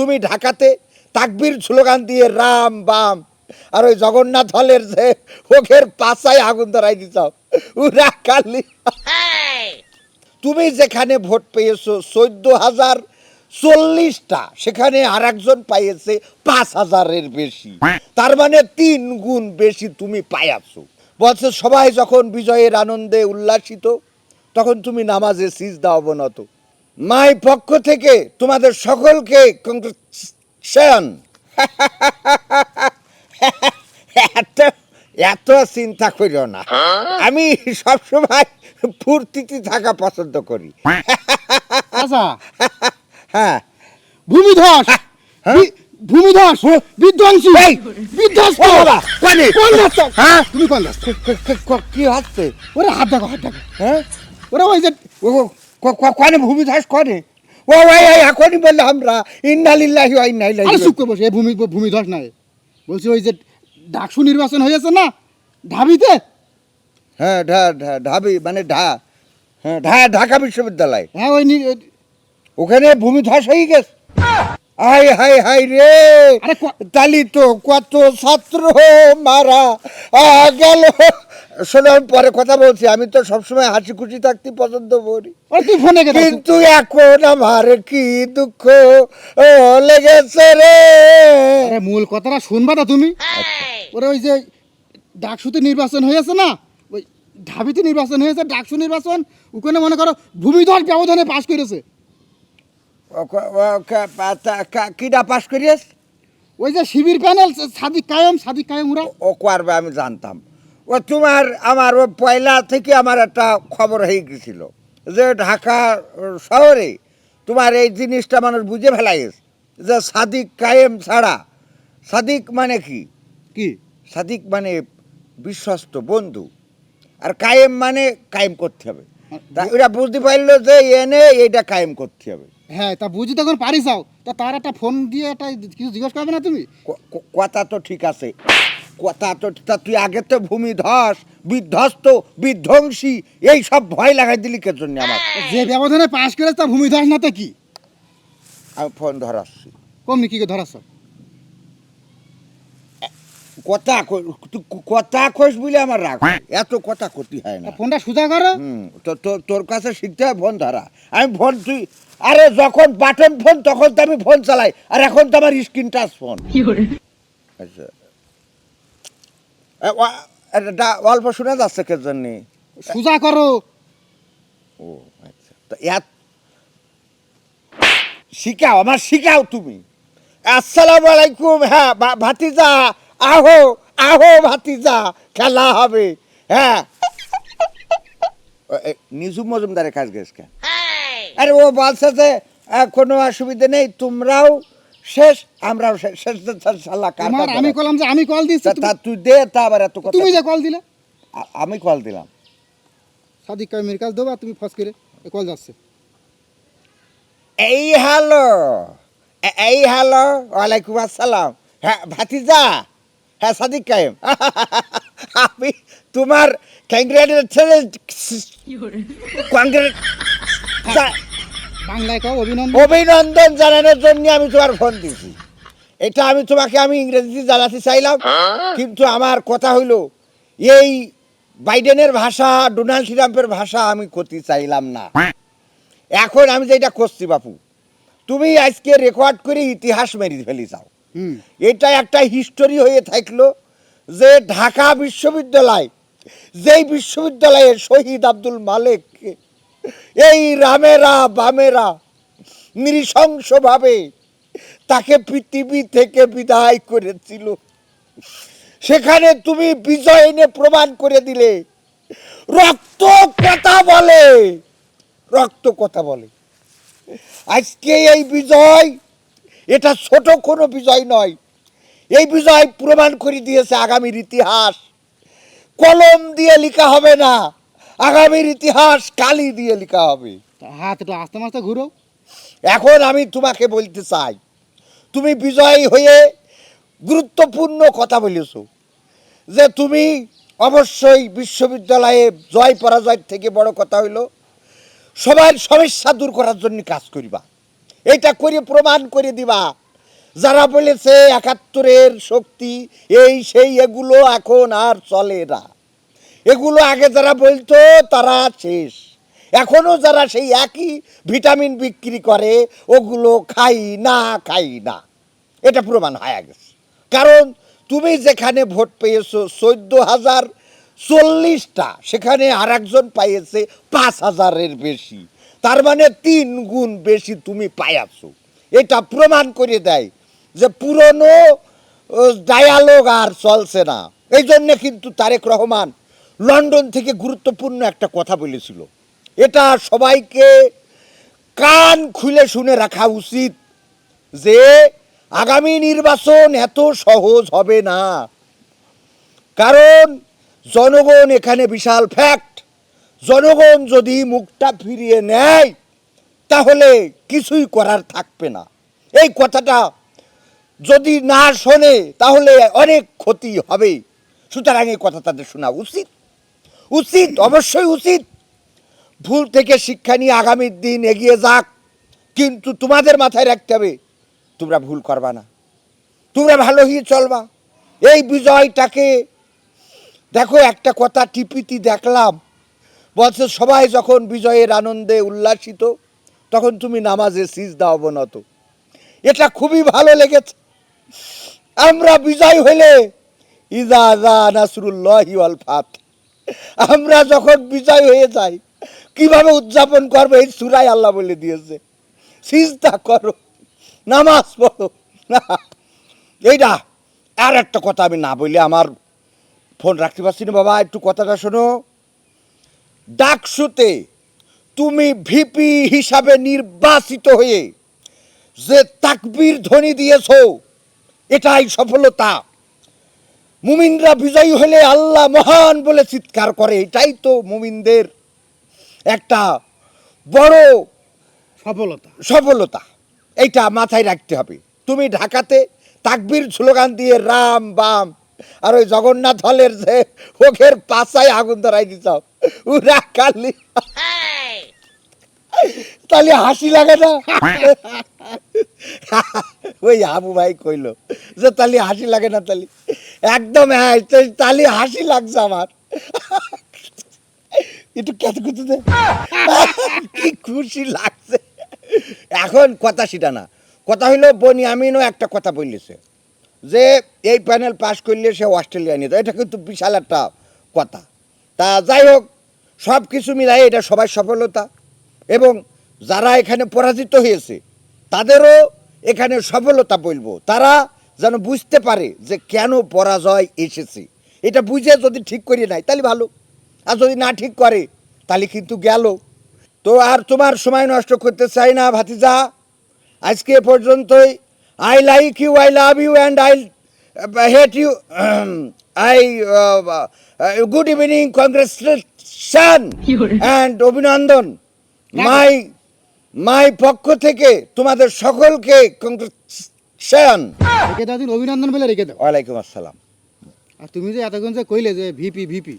তুমি ঢাকাতে তাকবির স্লোগান দিয়ে রাম, বাম, আর ওই জগন্নাথ হলের যে ওখের পাশায় আগুন ধরাই দিতাম উরা কালি। তুমি যেখানে ভোট পেয়েছ, চোদ্দ হাজার চল্লিশটা, সেখানে আর একজন পাইয়েছে পাঁচ হাজারের বেশি। তার মানে তিন গুণ বেশি তুমি পাইয়াছো। বলছে, সবাই যখন বিজয়ের আনন্দে উল্লাসিত, তখন তুমি নামাজে সিজদা অবনত। মাই পক্ষ থেকে তোমাদের সকলকে কংগ্রেচুলেশন এত এত চিন্তা করিও না আমি সবসময় ফুর্তিতে থাকা পছন্দ করি আচ্ছা হ্যাঁ ভূমিধস হ্যাঁ? বি- ভূমিধস বিধ্বংসী এই! বিধ্বস্ত বাবা, কোনে? কোন রাস্তা? হ্যাঁ? তুমি কোন রাস্তা? ক- হচ্ছে ওরে হাত দেখো হাত দেখো হ্যাঁ ওরে ওই যে কনে ভূমিধ্বস করে? ও ভাই এখনই বললে আমরা? ইন্নালিল্লাহি ওয়া ইন্না ইলাইহি আরে চুপ রাজিউন। করে বসে ভূমি ভূমিধ্বস নাই। বলছি ওই যে ডাকসু নির্বাচন হয়েছে না? ঢাবিতে? হ্যাঁ ঢা ঢা ঢাবি মানে ঢা। হ্যাঁ ঢা ঢাকা বিশ্ববিদ্যালয়। হ্যাঁ ওই ওখানে ভূমি ওখানে ভূমিধ্বস হয়ে গেছে। হাই হাই হাই রে। তালি তো কত ছাত্র মারা আ, গেল। শোনো আমি পরে কথা বলছি। আমি তো সবসময় হাসি খুশি থাকতে পছন্দ করি। কিন্তু এখন আমার কি দুঃখ লেগেছে রে। মূল কথাটা শুনবা না তুমি। ওরে ওই যে ডাকসুতে নির্বাচন হয়েছে না? ওই ঢাবিতে নির্বাচন হয়েছে ডাকসু নির্বাচন। ওখানে মনে করো ভূমিধস ব্যবধানে পাশ করেছে। কিডা পাস করিয়াস ওই যে শিবির প্যানেল সাদিক কায়েম সাদিক কায়েম ওরা ও করবে আমি জানতাম। ও তোমার আমার ও পয়লা থেকে আমার একটা খবর হয়ে গেছিল যে ঢাকা শহরে তোমার এই জিনিসটা মানুষ বুঝে ফেলাইস যে সাদিক কায়েম ছাড়া সাদিক মানে কি? কি? সাদিক মানে বিশ্বস্ত বন্ধু। আর কায়েম মানে কায়েম করতে হবে। তা ওরা বুঝতে পারল যে এনে এইটা কায়েম করতে হবে। হ্যাঁ তা বুঝি তখন পারিস যাও। তা তার একটা ফোন দিয়ে একটা কিছু জিজ্ঞেস করবে না তুমি? কথা তো ঠিক আছে। কথা তো তা তুই আগে তো ভূমি ধস বিধ্বস্ত বিধ্বংসী এই সব ভয় লাগাই দিলি কে জন্য আমার? যে ব্যবধানে পাশ করে তা ভূমি ধস না তো কি? আমি ফোন ধরাচ্ছি। কমনি কি ধরাছ কথা কথা কইস বলে আমার রাগ এত কথা করতে হয় না। ফোনটা সোজা করো। তোর কাছে শিখতে হয় ফোন ধরা। আমি ফোন তুই আরে যখন বাটন ফোন তখন তো আমি ফোন চালাই। আর এখন তো আমার স্ক্রিন টাচ ফোন। আচ্ছা। অল্প শোনা যাচ্ছে কে জন্যে? সোজা করো। ও আচ্ছা। তো এত শিখাও আমার শিখাও তুমি। আসসালামু আলাইকুম হ্যাঁ ভাতিজা। আহো আহো ভাতিজা খেলা হবে। হ্যাঁ। নিজু মজুমদারের কাজ গেছ কেন আরে ও বলছে যে কোনো অসুবিধা নেই তোমরাও শেষ আমরাও শেষ আমি কলাম যে আমি কল দিচ্ছি তা তুই দে তা আবার এত কথা তুমি যে কল দিলে। আমি কল দিলাম। সাদিক কায়েমের কাজ দেবা তুমি ফস করে কল যাচ্ছে। এই হ্যালো এই হ্যালো ওয়ালাইকুম আসসালাম। হ্যাঁ ভাতিজা। হ্যাঁ সাদিক কায়েম। আমি তোমার অভিনন্দন। জানানোর জন্য আমি তোমার ফোন দিছি এটা আমি তোমাকে আমি ইংরেজিতে জানাতে চাইলাম কিন্তু আমার কথা হইল এই বাইডেনের ভাষা ডোনাল্ড ট্রাম্পের ভাষা আমি করতে চাইলাম না। এখন আমি যেটা করছি বাপু তুমি আজকে রেকর্ড করে ইতিহাস মেরে ফেলি যাও। এটা একটা হিস্টোরি হয়ে থাকল যে ঢাকা বিশ্ববিদ্যালয়, যেই বিশ্ববিদ্যালয়ে শহীদ আব্দুল মালেক, এই রামেরা বামেরা নৃশংসভাবে তাকে পৃথিবী থেকে বিদায় করেছিল। সেখানে তুমি বিজয় এনে প্রমাণ করে দিলে। রক্ত কথা বলে, রক্ত কথা বলে। আজকে এই বিজয় এটা ছোট কোনো বিজয় নয়। এই বিজয় প্রমাণ করে দিয়েছে আগামীর ইতিহাস। কলম দিয়ে লেখা হবে না আগামীর ইতিহাস কালি দিয়ে লেখা হবে। তা হাত একটু আস্তে মাস্তে ঘুরো। এখন আমি তোমাকে বলতে চাই তুমি বিজয়ী হয়ে গুরুত্বপূর্ণ কথা বলেছ যে তুমি অবশ্যই বিশ্ববিদ্যালয়ে জয় পরাজয় থেকে বড় কথা হইল সবার সমস্যা দূর করার জন্য কাজ করিবা। এটা করে, প্রমাণ করে দিবা। যারা বলেছে একাত্তরের শক্তি, এই সেই এগুলো এখন আর চলে না। এগুলো আগে যারা বলতো, তারা শেষ। এখনও যারা সেই একই ভিটামিন বিক্রি করে, ওগুলো খাই না খাই না। এটা প্রমাণ হয়ে গেছে। কারণ তুমি যেখানে ভোট পেয়েছ, চোদ্দ হাজার চল্লিশটা, সেখানে আর একজন পাইয়েছে পাঁচ হাজারের বেশি। তার মানে তিন গুণ বেশি তুমি পাইয়াছো। এটা প্রমাণ করে দেয় যে পুরনো ডায়ালগ আর চলছে না। এই জন্যে কিন্তু তারেক রহমান লন্ডন থেকে গুরুত্বপূর্ণ একটা কথা বলেছিল। এটা সবাইকে কান খুলে শুনে রাখা উচিত যে আগামী নির্বাচন এত সহজ হবে না। কারণ জনগণ এখানে বিশাল ফ্যাক্ট জনগণ যদি মুখটা ফিরিয়ে নেয়, তাহলে কিছুই করার থাকবে না। এই কথাটা যদি না শোনে, তাহলে অনেক ক্ষতি হবে। সুতরাং এই কথা তাদের শোনা উচিত। উচিত, অবশ্যই উচিত। ভুল থেকে শিক্ষা নিয়ে আগামীর দিন এগিয়ে যাক। কিন্তু তোমাদের মাথায় রাখতে হবে, তোমরা ভুল করবা না। তোমরা ভালো হয়ে চলবা। এই বিজয়টাকে, দেখো একটা কথা টিপিটি দেখলাম। বলছে সবাই যখন বিজয়ের আনন্দে উল্লাসিত, তখন তুমি নামাজে সিজদা অবনত। এটা খুবই ভালো লেগেছে। আমরা বিজয় হলে ইজা জা নাসরুল্লাহি ওয়াল ফাত। আমরা যখন বিজয় হয়ে যাই, কীভাবে উদযাপন করব এই সুরাই আল্লাহ বলে দিয়েছে। সিজদা করো, নামাজ পড়ো। না এইটা আর একটা কথা আমি না বলি আমার ফোন রাখতে পারছি না। বাবা, একটু কথাটা শোনো। ডাকসুতে তুমি ভিপি হিসাবে নির্বাচিত হয়ে যে তাকবীর ধ্বনি দিয়েছ এটাই সফলতা। মুমিনরা বিজয়ী হলে আল্লাহ মহান বলে চিৎকার করে এটাই তো মুমিনদের একটা বড় সফলতা। সফলতা। এইটা মাথায় রাখতে হবে। তুমি ঢাকাতে তাকবীর স্লোগান দিয়ে রাম বাম আর ওই জগন্নাথ হলের যে ওখের পাশায় আগুন ধরাই দিছাও উরা কালি তাহলে হাসি লাগে না? ওই আবু ভাই কইলো যে তাহলে হাসি লাগে না তাহলে। একদম হ্যাঁ তো- তাহলে হাসি লাগছে আমার। একটু কেত কুতু দে। কি খুশি লাগছে। এখন কথা সেটা না। কথা হইল বনি আমিনও একটা কথা বললেছে যে এই প্যানেল পাস করলে সে অস্ট্রেলিয়া নিয়ে। এটা কিন্তু বিশাল একটা কথা। তা যাই হোক সব কিছু মিলাই এটা সবাই সফলতা। এবং যারা এখানে পরাজিত হয়েছে, তাদেরও এখানে সফলতা বলব। তারা যেন বুঝতে পারে যে কেন পরাজয় এসেছে। এটা বুঝে যদি ঠিক করিয়ে নেয়, তাহলে ভালো। আর যদি না ঠিক করে, তাহলে কিন্তু গেল। তো আর তোমার সময় নষ্ট করতে চাই না, ভাতিজা। আজকে পর্যন্তই। I like you I love you and I hate you I good evening congratulation and অভিনন্দন। মাই মাই পক্ষ থেকে তোমাদের সকলকে কংগ্রেচুলেশন রেখে দাও দিন অভিনন্দন বলে রেখে দাও। ওয়ালাইকুম আসসালাম। আর তুমি যে এতক্ষণ যে কইলে যে ভিপি ভিপি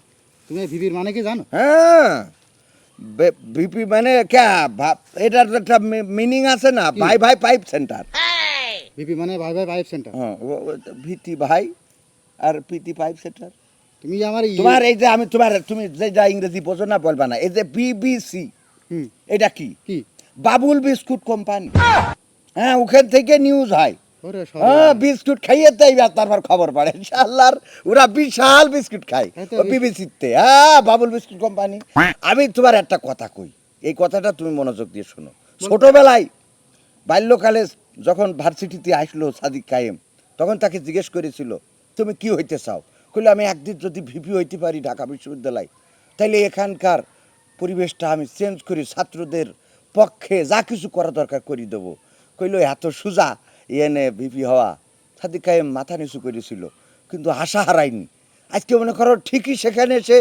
তুমি ভিপির মানে কি জানো? হ্যাঁ। ভিপি মানে ক্যা এটার একটা মিনিং আছে না? ভাই ভাই পাইপ সেন্টার ভিপি মানে ভাই ভাই পাইপ সেন্টার হ্যাঁ ভিটি ভাই আর পিটি পাইপ সেন্টার তুমি আমার তোমার এই যে আমি তোমার তুমি যে যা ইংরেজি বোঝো না বলবা না। এই যে বিবিসি এটা কি? কি? Babul biscuit company. হ্যাঁ ওখান থেকে নিউজ হয়। হ্যাঁ বিস্কুট খাইয়ে তাই তারপর খবর পড়ে। ওরা বিশাল বিস্কুট খায় এই বিবিসিতে হ্যাঁ বাবুল বিস্কুট কোম্পানি। আমি তোমার একটা কথা কই। এই কথাটা তুমি মনোযোগ দিয়ে শোনো। ছোটবেলায় বাল্যকালে যখন ভার্সিটিতে আসলো সাদিক কায়েম তখন তাকে জিজ্ঞেস করেছিল তুমি কি হইতে চাও? কইলে আমি একদিন যদি ভিপি হইতে পারি ঢাকা বিশ্ববিদ্যালয় তাইলে এখানকার পরিবেশটা আমি চেঞ্জ করি ছাত্রদের পক্ষে যা কিছু করা দরকার করি দেবো। কইলো এত সোজা এনে ভিপি হওয়া। সাদিক কায়েম মাথা নিচু করেছিল কিন্তু আশা হারায়নি। আজকে মনে করো ঠিকই সেখানে সে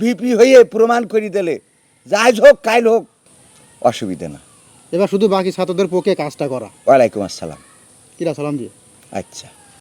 ভিপি হয়ে প্রমাণ করে দিলে। যাই হোক কাইল হোক অসুবিধা না। এবার শুধু বাকি ছাত্রদের পক্ষে কাজটা করা। ওয়ালাইকুম আসসালাম। কিরা সালাম দিয়ে? আচ্ছা।